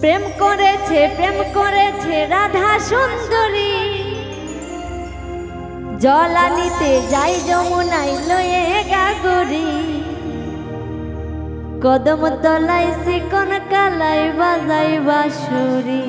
প্রেম করেছে প্রেম করেছে রাধা সুন্দরী। জলানিতে যাই যমুনাই লয়ে গাগরি। কদম তলাই শিকন কালাই বাজাই বাসুরি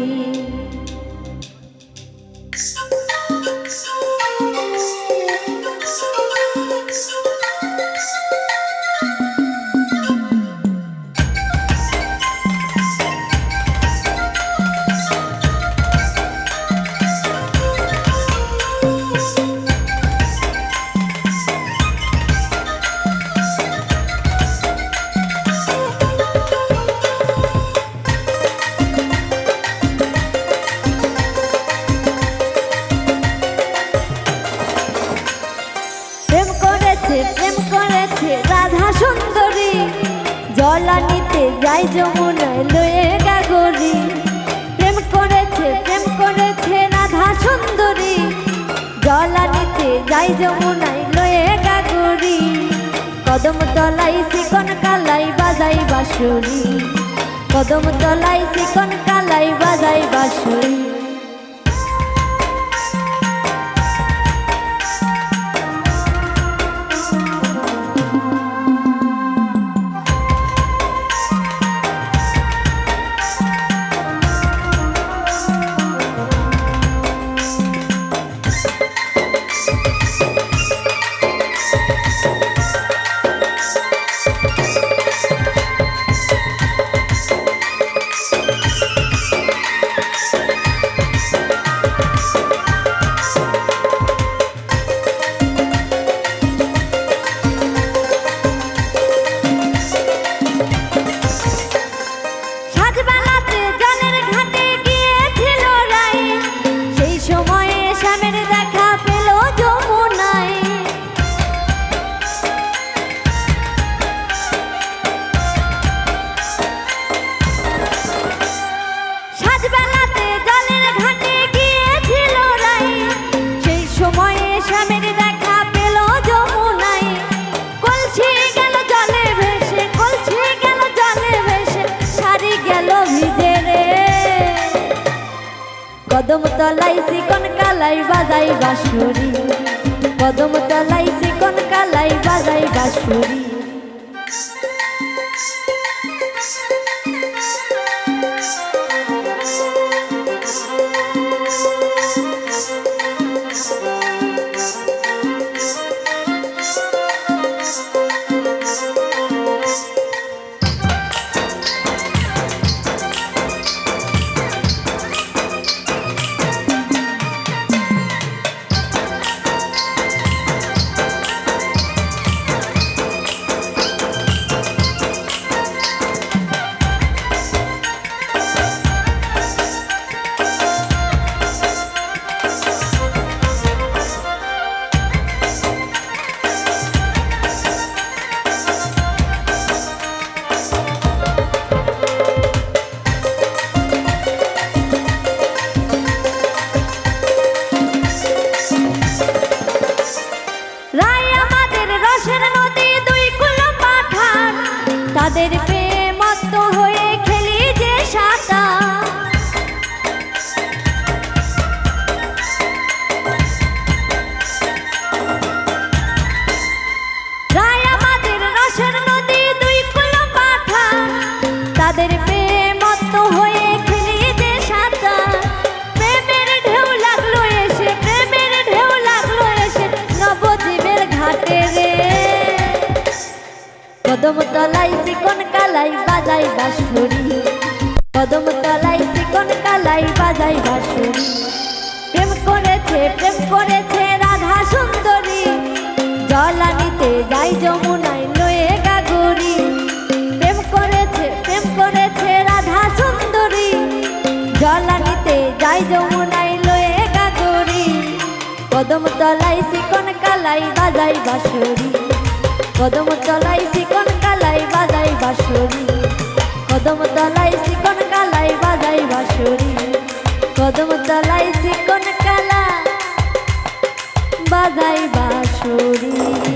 সুন্দরী জলানিতে যাই যমুনায় লয়ে গাগরি। প্রেম করেছে প্রেম করেছে রাধা সুন্দরী জলানিতে যাই যমুনায় লয়ে গাগরি। কদম তলাই শিকন কালাই বাজাই বাঁশুরি, কদম তলাই শিকন কালাই বাজাই বাঁশুরি। কদম তলাই শিকন কালাই বাজাই বাঁশুরি। কদম তলাই শিকন কালাই বাজাই বাঁশুরি। কদম তলাই চিকন কালাই বাজাই বাঁশুরি। কদম তলাই চিকন কালাই বাজাই বাঁশুরি। প্রেম করেছে প্রেম করেছে রাধা সুন্দরী। জলানিতে যাই যমুনায় লয়ে গাগরি। প্রেম করেছে প্রেম করেছে রাধা সুন্দরী। যাই যমুনায় লয়ে গাগরি। কদম তলাই শিকন কালাই বাজাই বাঁশুরি। কদম বাজাই বাঁশুরি। কদম তলাই শিকন কালাই বাজাই বাঁশুরি। কদম তলাই শিকন কালা বাজাই বাঁশুরি।